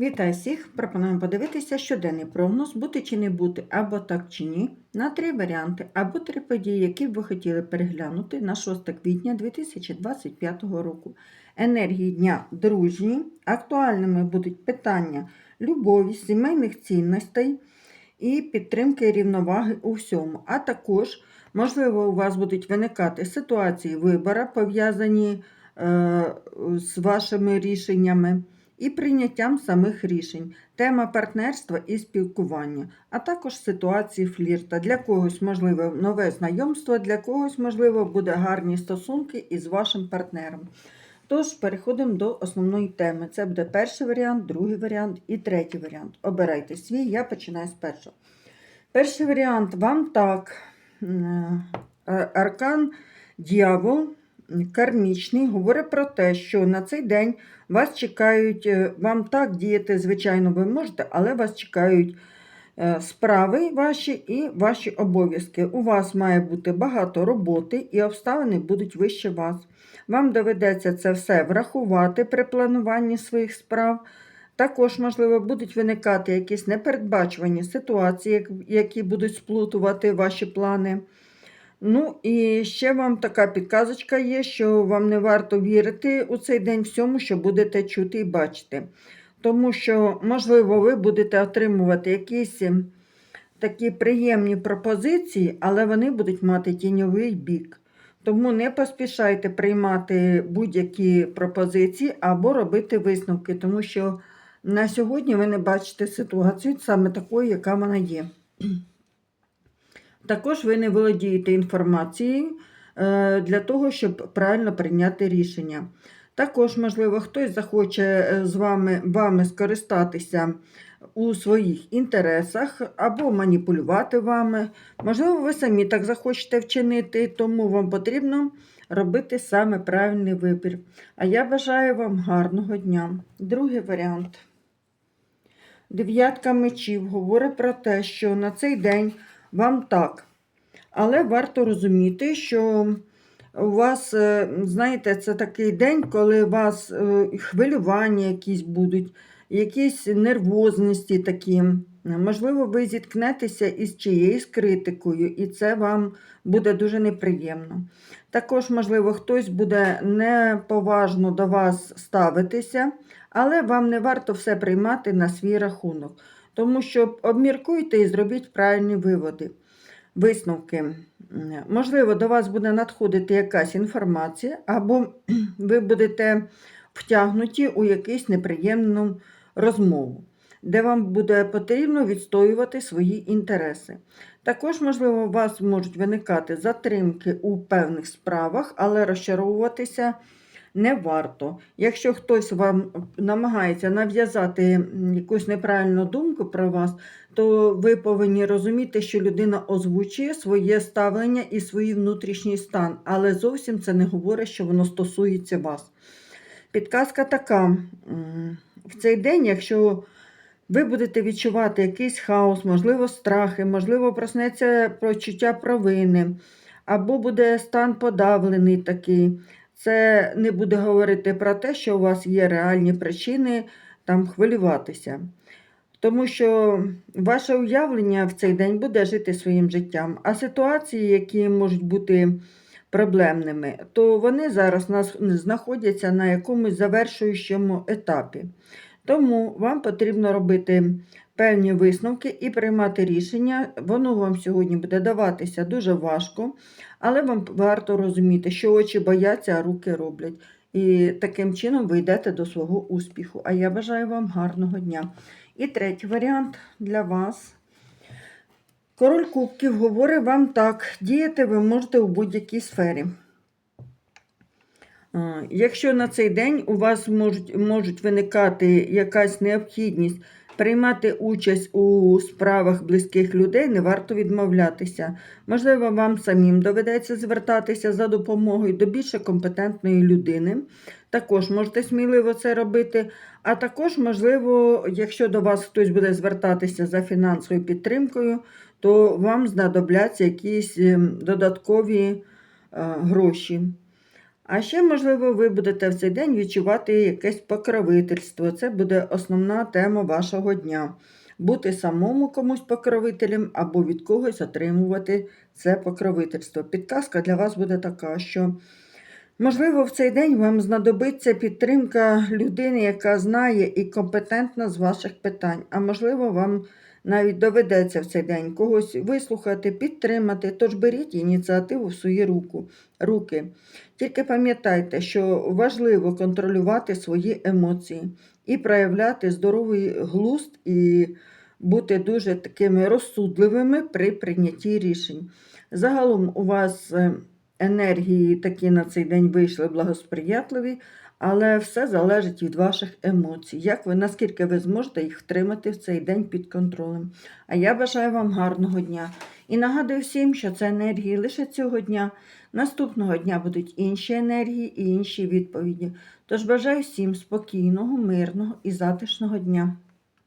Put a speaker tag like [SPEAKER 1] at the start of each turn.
[SPEAKER 1] Вітаю всіх! Пропонуємо подивитися щоденний прогноз, бути чи не бути, або так чи ні, на три варіанти, або три події, які б ви хотіли переглянути на 6 квітня 2025 року. Енергії дня дружні, актуальними будуть питання любові, сімейних цінностей і підтримки рівноваги у всьому. А також, можливо, у вас будуть виникати ситуації вибору, пов'язані е, з вашими рішеннями і прийняттям самих рішень, тема партнерства і спілкування, а також ситуації флірта. Для когось можливо нове знайомство, для когось, можливо, буде гарні стосунки із вашим партнером. Тож, переходимо до основної теми. Це буде перший варіант, другий варіант і третій варіант. Обирайте свій, я починаю з першого. Перший варіант вам так. е, Аркан Дьявол кармічний говорить про те, що на цей день вас чекають, е, вам так діяти, звичайно, ви можете, але вас чекають е, справи ваші і ваші обов'язки. У вас має бути багато роботи і обставини будуть вище вас. Вам доведеться це все врахувати при плануванні своїх справ. Також, можливо, будуть виникати якісь непередбачувані ситуації, які будуть сплутувати ваші плани. Ну і ще вам така підказочка є, що вам не варто вірити у цей день всьому, що будете чути і бачити. Тому що, можливо, ви будете отримувати якісь ем, такі приємні пропозиції, але вони будуть мати тіньовий бік. Тому не поспішайте приймати будь-які пропозиції або робити висновки, тому що на сьогодні ви не бачите ситуацію саме такою, яка вона є. Також ви не володієте інформацією е, для того, щоб правильно прийняти рішення. Також, можливо, хтось захоче е, з вами, вами скористатися у своїх інтересах або маніпулювати вами. Можливо, ви самі так захочете вчинити, тому вам потрібно робити саме правильний вибір. А я бажаю вам гарного дня. Другий варіант. Дев'ятка мечів говорить про те, що на цей день вам так. Але варто розуміти, що у вас, е, знаєте, це такий день, коли у вас е, хвилювання якісь будуть, якісь нервозності такі. Можливо, ви зіткнетеся із чиєюсь критикою, і це вам буде дуже неприємно. Також, можливо, хтось буде неповажно до вас ставитися, але вам не варто все приймати на свій рахунок. Тому що обміркуйте і зробіть правильні виводи, висновки. Можливо, до вас буде надходити якась інформація, або ви будете втягнуті у якусь неприємну розмову, де вам буде потрібно відстоювати свої інтереси. Також, можливо, у вас можуть виникати затримки у певних справах, але розчаровуватися не варто. Якщо хтось вам намагається нав'язати якусь неправильну думку про вас, то ви повинні розуміти, що людина озвучує своє ставлення і свій внутрішній стан, але зовсім це не говорить, що воно стосується вас. Підказка така: в цей день, якщо ви будете відчувати якийсь хаос, можливо, страхи, можливо, проснеться почуття провини, або буде стан подавлений такий. Це не буде говорити про те, що у вас є реальні причини там хвилюватися. Тому що ваше уявлення в цей день буде жити своїм життям, а ситуації, які можуть бути проблемними, то вони зараз знаходяться на якомусь завершуючому етапі. Тому вам потрібно робити певні висновки і приймати рішення. Воно вам сьогодні буде даватися дуже важко, але вам варто розуміти, що очі бояться, а руки роблять. І таким чином ви йдете до свого успіху. А я бажаю вам гарного дня. І третій варіант для вас. Король Кубків говорить вам так: діяти ви можете у будь-якій сфері. Якщо на цей день у вас можуть, можуть виникати якась необхідність приймати участь у справах близьких людей, не варто відмовлятися. Можливо, вам самим доведеться звертатися за допомогою до більш компетентної людини. Також можете сміливо це робити. А також, можливо, якщо до вас хтось буде звертатися за фінансовою підтримкою, то вам знадобляться якісь ем, додаткові е, гроші. А ще, можливо, ви будете в цей день відчувати якесь покровительство. Це буде основна тема вашого дня. Бути самому комусь покровителем або від когось отримувати це покровительство. Підказка для вас буде така, що можливо в цей день вам знадобиться підтримка людини, яка знає і компетентна з ваших питань. А можливо, вам навіть доведеться в цей день когось вислухати, підтримати. Тож беріть ініціативу в свої руку, руки. Тільки пам'ятайте, що важливо контролювати свої емоції і проявляти здоровий глузд і бути дуже такими розсудливими при прийнятті рішень. Загалом у вас е, енергії такі на цей день вийшли благосприятливі, але все залежить від ваших емоцій. Як ви, наскільки ви зможете їх втримати в цей день під контролем. А я бажаю вам гарного дня. І нагадую всім, що це енергії лише цього дня. Наступного дня будуть інші енергії і інші відповіді. Тож бажаю всім спокійного, мирного і затишного дня.